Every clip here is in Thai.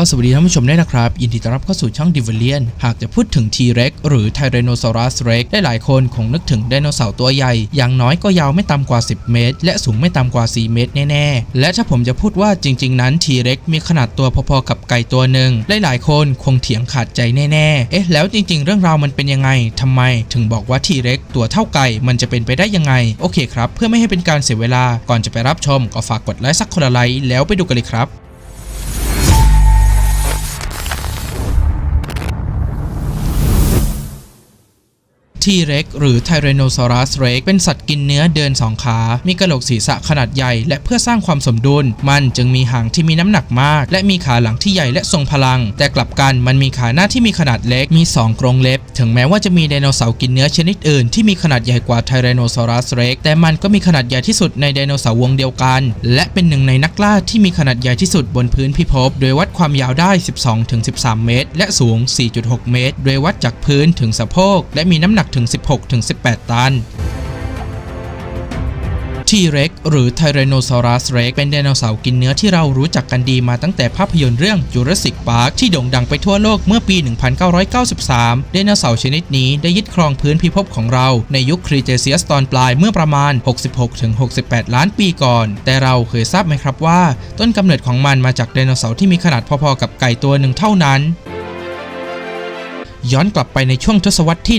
ก็สวัสดีท่านผู้ชมด้วยนะครับยินดีต้อนรับเข้าสู่ช่อง d i v a l i a n หากจะพูดถึง T-Rex หรือ Tyrannosaurus Rex ได้หลายคนคงนึกถึงไดโนเสาร์ตัวใหญ่ อย่างน้อยก็ยาวไม่ต่ำกว่า 10 เมตร และสูงไม่ต่ำกว่า 4 เมตรแน่ๆ และถ้าผมจะพูดว่าจริง ๆ นั้น T-Rex มีขนาดตัวพอๆกับไก่ตัวหนึ่งหลายๆคนคงเถียงขาดใจแน่ๆ เอ๊ะแล้วจริง ๆ เรื่องราวมันเป็นยังไงทำไม ถึงบอกว่า T-Rex ตัวเท่าไก่มันจะเป็นไปได้ยังไง โอเคครับ เพื่อไม่ให้เป็นการเสียเวลาก่อนจะไปรับชมก็ฝากกดไลค์สักคนละไลค์แล้วไปดูกันเลยครับ T-Rex หรือ Tyrannosaurus Rex เป็นสัตว์กินเนื้อเดินสองขา มีกระโหลกศีรษะขนาดใหญ่ และเพื่อสร้างความสมดุล มันจึงมีหางที่มีน้ำหนักมาก และมีขาหลังที่ใหญ่และทรงพลัง แต่กลับกันมันมีขาหน้าที่มีขนาดเล็กมี 2 กรงเล็บ ถึงแม้ว่าจะมีไดโนเสาร์กินเนื้อชนิดอื่นที่มีขนาดใหญ่กว่า Tyrannosaurus Rex แต่มันก็มีขนาดใหญ่ที่สุดในไดโนเสาร์วงเดียวกัน และเป็นหนึ่งในนักล่าที่มีขนาดใหญ่ที่สุดบนพื้นพิภพโดยวัดความยาวได้ 12-13 เมตร และสูง 4.6 เมตร โดยวัดจากพื้นถึงสะโพกและมีน้ำหนักถึง16-18 ตัน T-Rex หรือ Tyrannosaurus Rex เป็นไดโนเสาร์กินเนื้อที่เรารู้จักกันดีมาตั้งแต่ภาพยนตร์เรื่อง Jurassic Park ที่โด่งดังไปทั่วโลกเมื่อปี 1993 ไดโนเสาร์ชนิดนี้ได้ยึดครองพื้นพิภพของเราในยุคครีเทเซียสตอนปลายเมื่อประมาณ 66-68 ล้านปีก่อน แต่เราเคยทราบไหมครับว่า ต้นกำเนิดของมันมาจากไดโนเสาร์ที่มีขนาดพอๆกับไก่ตัวหนึ่งเท่านั้น ย้อนกลับไปในช่วงทศวรรษที่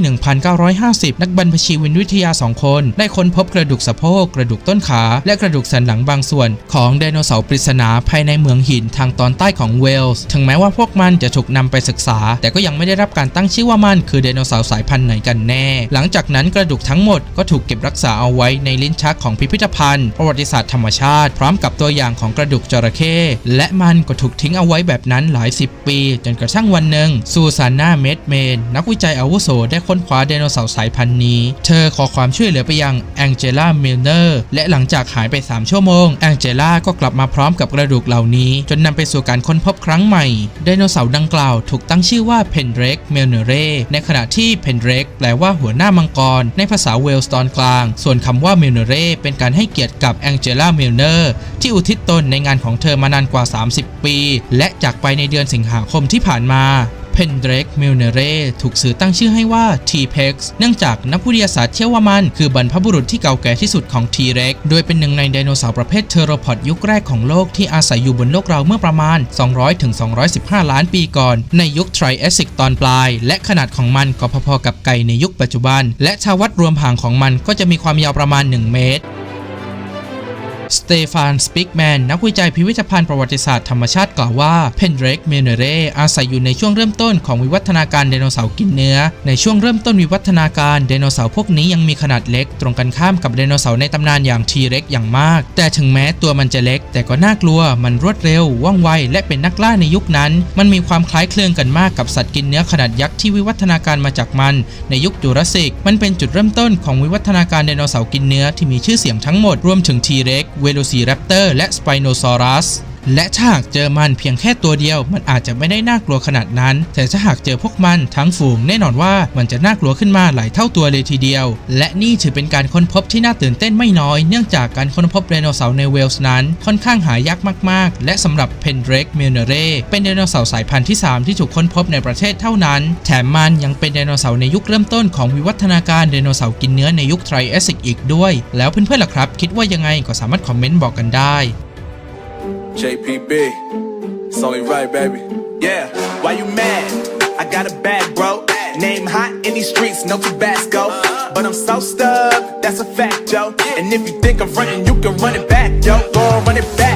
1950 นักบรรพชีวินวิทยา 2 คน ได้ค้นพบกระดูกสะโพก กระดูกต้นขา และกระดูกสันหลังบางส่วน ของไดโนเสาร์ปริศนาภายในเมืองหินทางตอนใต้ของเวลส์ ถึงแม้ว่าพวกมันจะถูกนำไปศึกษา แต่ก็ยังไม่ได้รับการตั้งชื่อว่ามันคือไดโนเสาร์สายพันธุ์ไหนกันแน่ หลังจากนั้นกระดูกทั้งหมดก็ถูกเก็บรักษาเอาไว้ในลิ้นชักของพิพิธภัณฑ์ ประวัติศาสตร์ธรรมชาติ พร้อมกับตัวอย่างของกระดูกจระเข้และมันก็ถูกทิ้งเอาไว้แบบนั้นหลายสิบปี จนกระทั่งวันหนึ่งซูซาน่าเมดเมน นักวิจัยอาวุโสได้ค้นคว้าไดโนเสาร์สายพันธุ์นี้ เธอขอความช่วยเหลือไปยังแองเจล่ามิลเนอร์และหลังจากหายไป 3 ชั่วโมง แองเจล่าก็กลับมาพร้อมกับกระดูกเหล่านี้ จนนำไปสู่การค้นพบครั้งใหม่ไดโนเสาร์ดังกล่าวถูกตั้งชื่อว่าเพนเรกเมลเนเรในขณะที่เพนเรกแปลว่าหัวหน้ามังกร ในภาษาเวลส์ตอนกลาง ส่วนคำว่าเมลเนเรเป็นการให้เกียรติกับแองเจล่ามิลเนอร์ที่อุทิศตนในงานของเธอมานานกว่า 30 ปี และจากไปในเดือนสิงหาคมที่ผ่านมา เพนเดรกเมลเนเรถูกสื่อตั้งชื่อให้ว่า T-Pex เนื่องจากนักวิทยาศาสตร์เชื่อว่ามัน คือบรรพบุรุษที่เก่าแก่ที่สุดของ T-Rex โดยเป็นหนึ่งในไดโนเสาร์ประเภทเทโรพอดยุคแรกของโลกที่อาศัยอยู่บนโลกเราเมื่อประมาณ 200-215 ล้านปีก่อน ในยุคไทรแอสซิกตอนปลาย และขนาดของมันก็พอๆกับไก่ในยุคปัจจุบัน และชาวัดรวมห่างของมันก็จะมีความยาวประมาณ 1 เมตร สเตฟานสปิกแมนนักวิจัยพิพิธภัณฑ์ประวัติศาสตร์ธรรมชาติกล่าวว่าเพนเดรกเมเนเรอาศัยอยู่ในช่วงเริ่มต้นของวิวัฒนาการไดโนเสาร์กินเนื้อ ในช่วงเริ่มต้นวิวัฒนาการไดโนเสาร์พวกนี้ยังมีขนาดเล็ก ตรงกันข้ามกับไดโนเสาร์ในตำนานอย่างทีเร็กอย่างมาก แต่ถึงแม้ตัวมันจะเล็ก แต่ก็น่ากลัวมันรวดเร็วว่องไวและเป็นนักล่าในยุคนั้น มันมีความคล้ายคลึงกันมากกับสัตว์กินเนื้อขนาดยักษ์ที่วิวัฒนาการมาจากมัน ในยุคจูราสสิก มันเป็นจุดเริ่มต้นของวิวัฒนาการไดโนเสาร์กินเนื้อที่มีชื่อเสียงทั้งหมดรวมถึงทีเร็กเวโลซีแรปเตอร์และสไปโนซอรัส และถ้าหากเจอมันเพียงแค่ตัวเดียว มันอาจจะไม่ได้น่ากลัวขนาดนั้น แต่ถ้าหากเจอพวกมันทั้งฝูงแน่นอนว่ามันจะน่ากลัวขึ้นมาหลายเท่าตัวเลยทีเดียว และนี่ถือเป็นการค้นพบที่น่าตื่นเต้นไม่น้อย เนื่องจากการค้นพบไดโนเสาร์ในเวลส์นั้น ค่อนข้างหายากมาก ๆ และสำหรับเพนเดรกเมลเนเรเป็นไดโนเสาร์สายพันธุ์ที่ 3 ที่ถูกค้นพบในประเทศเท่านั้น แถมมันยังเป็นไดโนเสาร์ในยุคเริ่มต้นของวิวัฒนาการไดโนเสาร์กินเนื้อในยุคไทรแอสซิกอีกด้วย แล้วเพื่อนๆล่ะครับ คิดว่ายังไงก็สามารถคอมเมนต์บอกกันได้ JPB, it's only right, baby. Yeah, why you mad? I got a bag, bro. Name hot in these streets, no Tabasco. But I'm so stuck, that's a fact, yo. And if you think I'm running, you can run it back, yo. Go run it back.